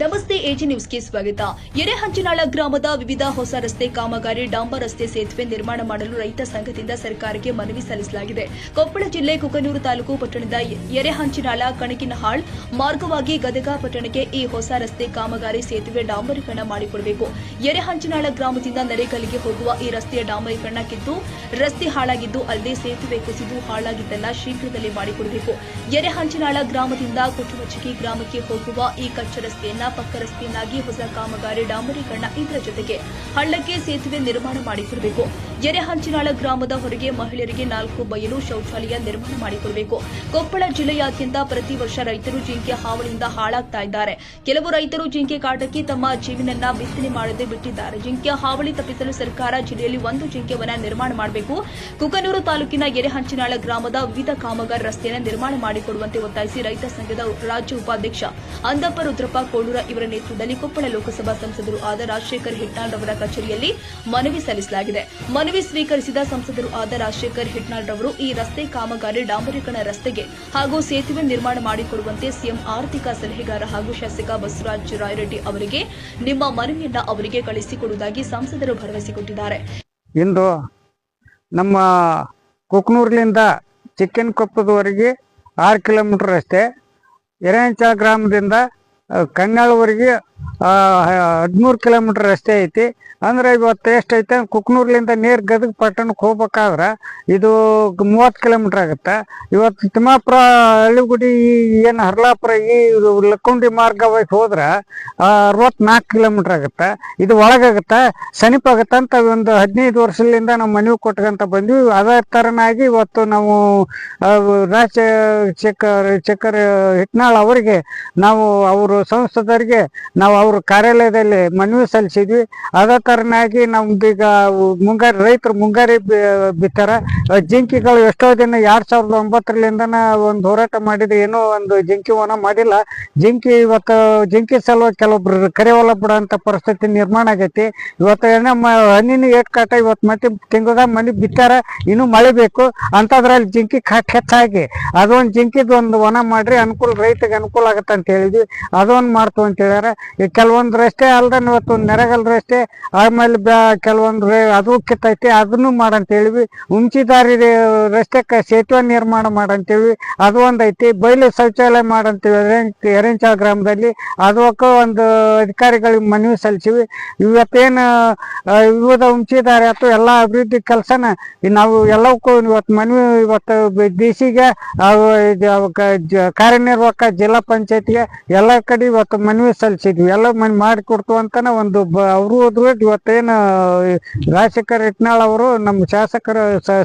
ನಮಸ್ತೆ ಎಜಿ ನ್ಯೂಸ್ಗೆ ಸ್ವಾಗತ. ಎರೆಹಂಚಿನಾಳ ಗ್ರಾಮದ ವಿವಿಧ ಹೊಸ ರಸ್ತೆ ಕಾಮಗಾರಿ ಡಾಂಬರ್ ರಸ್ತೆ ಸೇತುವೆ ನಿರ್ಮಾಣ ಮಾಡಲು ರೈತ ಸಂಘದಿಂದ ಸರ್ಕಾರಕ್ಕೆ ಮನವಿ ಸಲ್ಲಿಸಲಾಗಿದೆ. ಕೊಪ್ಪಳ ಜಿಲ್ಲೆ ಕುಕನೂರು ತಾಲೂಕು ಪಟ್ಟಣದ ಎರೆಹಂಚಿನಾಳ ಕಣಕಿನಹಾಳ್ ಮಾರ್ಗವಾಗಿ ಗದಗ ಪಟ್ಟಣಕ್ಕೆ ಈ ಹೊಸ ರಸ್ತೆ ಕಾಮಗಾರಿ ಸೇತುವೆ ಡಾಂಬರೀಕರಣ ಮಾಡಿಕೊಡಬೇಕು. ಎರೆಹಂಚಿನಾಳ ಗ್ರಾಮದಿಂದ ನರೇಗಲ್ಲಿಗೆ ಹೋಗುವ ಈ ರಸ್ತೆಯ ಡಾಂಬರೀಕರಣ ಕಿದ್ದು ರಸ್ತೆ ಹಾಳಾಗಿದ್ದು ಅಲ್ಲದೆ ಸೇತುವೆ ಕುಸಿದು ಹಾಳಾಗಿದ್ದನ್ನ ಶೀಘ್ರದಲ್ಲಿ ಮಾಡಿಕೊಡಬೇಕು. ಎರೆಹಂಚಿನಾಳ ಗ್ರಾಮದಿಂದ ಕುಟುಂಬಚಿಗಿ ಗ್ರಾಮಕ್ಕೆ ಹೋಗುವ ಈ ಕಚ್ಚ ರಸ್ತೆಯನ್ನ ಪಕ್ಕ ರಸ್ತೆಯನ್ನಾಗಿ ಹೊಸ ಕಾಮಗಾರಿ ಡಾಂಬರೀಕರಣ ಇದರ ಜೊತೆಗೆ ಹಳ್ಳಕ್ಕೆ ಸೇತುವೆ ನಿರ್ಮಾಣ ಮಾಡಿಕೊಡಬೇಕು. ಎರೆಹಂಚಿನಾಳ ಗ್ರಾಮದ ಹೊರಗೆ ಮಹಿಳೆಯರಿಗೆ ನಾಲ್ಕು ಬಯಲು ಶೌಚಾಲಯ ನಿರ್ಮಾಣ ಮಾಡಿಕೊಡಬೇಕು. ಕೊಪ್ಪಳ ಜಿಲ್ಲೆಯಾದ್ಯಂತ ಪ್ರತಿ ವರ್ಷ ರೈತರು ಜಿಂಕೆ ಹಾವಳಿಯಿಂದ ಹಾಳಾಗ್ತಾ ಇದ್ದಾರೆ. ಕೆಲವು ರೈತರು ಜಿಂಕೆ ಕಾಟಕ್ಕೆ ತಮ್ಮ ಜೀವನನ್ನ ಬಿತ್ತನೆ ಮಾಡದೆ ಬಿಟ್ಟಿದ್ದಾರೆ. ಜಿಂಕೆ ಹಾವಳಿ ತಪ್ಪಿಸಲು ಸರ್ಕಾರ ಜಿಲ್ಲೆಯಲ್ಲಿ ಒಂದು ಜಿಂಕೆ ವನ ನಿರ್ಮಾಣ ಮಾಡಬೇಕು. ಕುಕನೂರು ತಾಲೂಕಿನ ಎರೆಹಂಚಿನಾಳ ಗ್ರಾಮದ ವಿವಿಧ ಕಾಮಗಾರಿ ರಸ್ತೆಯನ್ನು ನಿರ್ಮಾಣ ಮಾಡಿಕೊಡುವಂತೆ ಒತ್ತಾಯಿಸಿ ರೈತ ಸಂಘದ ರಾಜ್ಯ ಉಪಾಧ್ಯಕ್ಷ ಅಂದಪ್ಪ ರುದ್ರಪ್ಪ ಕೋಳೂರ ಇವರ ನೇತೃತ್ವದಲ್ಲಿ ಕೊಪ್ಪಳ ಲೋಕಸಭಾ ಸಂಸದರು ಆದ ರಾಜಶೇಖರ್ ಹಿಟ್ನಾಳ್ ರವರ ಕಚೇರಿಯಲ್ಲಿ ಮನವಿ ಸಲ್ಲಿಸಲಾಗಿದೆ. ಮನವಿ ಸ್ವೀಕರಿಸಿದ ಸಂಸದರು ಆದ ರಾಜಶೇಖರ್ ಹಿಟ್ನಾಳ್ ರವರು ಈ ರಸ್ತೆ ಕಾಮಗಾರಿ ಡಾಂಬರೀಕರಣ ರಸ್ತೆಗೆ ಹಾಗೂ ಸೇತುವೆ ನಿರ್ಮಾಣ ಮಾಡಿಕೊಡುವಂತೆ ಸಿಎಂ ಆರ್ಥಿಕ ಸಲಹೆಗಾರ ಹಾಗೂ ಶಾಸಕ ಬಸವರಾಜ ರಾಯರೆಡ್ಡಿ ಅವರಿಗೆ ನಿಮ್ಮ ಮನವಿಯನ್ನ ಅವರಿಗೆ ಕಳಿಸಿಕೊಡುವುದಾಗಿ ಸಂಸದರು ಭರವಸೆ ಕೊಟ್ಟಿದ್ದಾರೆ. ಇಂದು ನಮ್ಮ ಕುಕ್ನೂರ್ಲಿಂದ ಚಿಕ್ಕನಕೊಪ್ಪದವರೆಗೆ ಆರು ಕಿಲೋಮೀಟರ್ ರಸ್ತೆ ಎರೆಹಂಚ ಗ್ರಾಮದಿಂದ ಕನ್ನಾಳವರೆಗೆ ಹದಿಮೂರು ಕಿಲೋಮೀಟರ್ ರಸ್ತೆ ಐತಿ. ಅಂದ್ರೆ ಇವತ್ತು ಎಷ್ಟೈತೆ ಕುಕ್ನೂರ್ಲಿಂದ ನೇರ್ ಗದಗ ಪಟ್ಟಣಕ್ಕೆ ಹೋಗ್ಬೇಕಾದ್ರೆ ಇದು ಮೂವತ್ತು ಕಿಲೋಮೀಟರ್ ಆಗುತ್ತೆ. ಇವತ್ತು ತಿಮ್ಮಾಪುರ, ಹಳ್ಳಿಗುಡಿ, ಏನು ಹರ್ಲಾಪುರ, ಈ ಲಕ್ಕುಂಡಿ ಮಾರ್ಗವಾಗಿ ಹೋದ್ರೆ ಅರವತ್ನಾಲ್ಕು ಕಿಲೋಮೀಟರ್ ಆಗುತ್ತೆ. ಇದು ಒಳಗಾಗುತ್ತೆ ಸಮೀಪ ಅಂತ ಒಂದು ಹದಿನೈದು ವರ್ಷದಿಂದ ನಮ್ಮ ಮನವಿ ಕೊಟ್ಕೊಂತ ಬಂದ್ವಿ. ಅದೇ ಥರನಾಗಿ ಇವತ್ತು ನಾವು ರಾಜ ಚಕ್ಕರ್ ಚಕ್ಕರ್ ಹಿಟ್ನಾಳ್ ಅವರಿಗೆ ನಾವು, ಅವರು ಸಂಸದರಿಗೆ ನಾವು ಅವ್ರ ಕಾರ್ಯಾಲಯದಲ್ಲಿ ಮನವಿ ಸಲ್ಲಿಸಿದ್ವಿ. ಅದೇ ನಮ್ದು ಈಗ ಮುಂಗಾರಿ ರೈತರು ಮುಂಗಾರಿ ಬಿತ್ತಾರ. ಜಿಂಕಿಗಳು ಎಷ್ಟೋ ದಿನ ಎರಡ್ ಸಾವಿರದ ಒಂಬತ್ತರಲ್ಲಿಂದನ ಒಂದು ಹೋರಾಟ ಮಾಡಿದ್ರೆ ಏನೋ ಒಂದು ಜಿಂಕಿ ವನ ಮಾಡಿಲ್ಲ. ಜಿಂಕಿ ಇವತ್ತು, ಜಿಂಕಿ ಸಲುವಾಗಿ ಕೆಲವೊಬ್ರು ಕರೆವಲ್ಲ ಬಿಡೋಂಥ ಪರಿಸ್ಥಿತಿ ನಿರ್ಮಾಣ ಆಗೈತಿ. ಇವತ್ತು ಏನೋ ಹಣ್ಣಿನ ಏಟ್ ಕಾಟ ಇವತ್ತು ಮತ್ತೆ ತಿಂಗಳದಾಗ ಮನೆ ಬಿತ್ತಾರ. ಇನ್ನೂ ಮಳೆ ಬೇಕು. ಅಂಥದ್ರಲ್ಲಿ ಜಿಂಕಿ ಹೆಚ್ಚಾಗಿ. ಅದೊಂದು ಜಿಂಕಿದ ಒಂದು ವನ ಮಾಡ್ರಿ ಅನುಕೂಲ ರೈತಗೆ ಅನುಕೂಲ ಆಗತ್ತೆ ಅಂತ ಹೇಳಿದ್ವಿ. ಅದೊಂದು ಮಾಡ್ತು ಅಂತ ಹೇಳ್ಯಾರ. ಕೆಲವೊಂದು ರಸ್ತೆ ಅಲ್ದ ಇವತ್ತು ನೆರಗಲ್ ರಸ್ತೆ ಆಮೇಲೆ ಬ್ಯಾ ಕೆಲವೊಂದು ಅದು ಕಿತ್ತೈತಿ, ಅದನ್ನು ಮಾಡಂತೇಳಿವಿ. ಹುಂಚಿದಾರಿ ರಸ್ತೆಕ್ಕೆ ಸೇತುವೆ ನಿರ್ಮಾಣ ಮಾಡಂತೇಳಿ, ಅದು ಒಂದು ಐತಿ ಬಯಲು ಶೌಚಾಲಯ ಮಾಡಂತೀವಿ ಎರೆಂಚ ಗ್ರಾಮದಲ್ಲಿ ಅದಕ್ಕೆ ಒಂದು ಅಧಿಕಾರಿಗಳಿಗೆ ಮನವಿ ಸಲ್ಲಿಸಿವಿ. ಇವತ್ತೇನು ವಿವಿಧ ಉಂಚಿದಾರಿ ಅಥವಾ ಎಲ್ಲ ಅಭಿವೃದ್ಧಿ ಕೆಲಸನ, ನಾವು ಎಲ್ಲವಕ್ಕೂ ಇವತ್ತು ಮನವಿ, ಇವತ್ತು ಡಿ ಸಿಗೆ ಕಾರ್ಯನಿರ್ವಾಹಕ ಜಿಲ್ಲಾ ಪಂಚಾಯತ್ಗೆ ಎಲ್ಲ ಕಡೆ ಇವತ್ತು ಮನವಿ ಸಲ್ಲಿಸಿದ್ವಿ. ಎಲ್ಲ ಮನ್ ಮಾಡಿಕೊಡ್ತು ಅಂತಾನೆ ಒಂದು ಅವರು ಹೋದ್ರು ಇವತ್ತೇನು ರಾಜಶೇಖರ್ ಇಟ್ನಾಳ್ ಅವರು ನಮ್ಮ ಶಾಸಕರು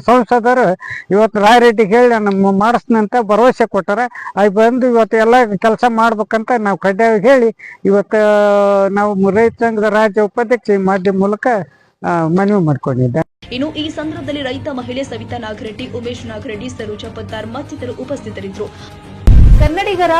ಸಂಸದರು ಇವತ್ತು ರಾಯರೆಡ್ಡಿಗೆ ಹೇಳಿ ನಮ್ಮ ಮಾಡಿಸ್ನಂತ ಭರವಸೆ ಕೊಟ್ಟಾರ. ಅಲ್ಲಿ ಬಂದು ಇವತ್ತು ಎಲ್ಲ ಕೆಲಸ ಮಾಡ್ಬೇಕಂತ ನಾವು ಕಡ್ಡಾಯ ಹೇಳಿ ಇವತ್ತು ನಾವು ರೈತ ಸಂಘದ ರಾಜ್ಯ ಉಪಾಧ್ಯಕ್ಷ ಈ ಮಾಧ್ಯಮ ಮೂಲಕ ಆ, ಮನವಿ ಮಾಡ್ಕೊಂಡಿದ್ದೆ. ಇನ್ನು ಈ ಸಂದರ್ಭದಲ್ಲಿ ರೈತ ಮಹಿಳೆ ಸವಿತಾ ನಾಗರೆಡ್ಡಿ ಉಮೇಶ್ ನಾಗರೆಡ್ಡಿ ಸರೋಜ ಪತ್ತಾರ್ ಮತ್ತಿತರರು ಉಪಸ್ಥಿತರಿದ್ದರು. ಕನ್ನಡಿಗರ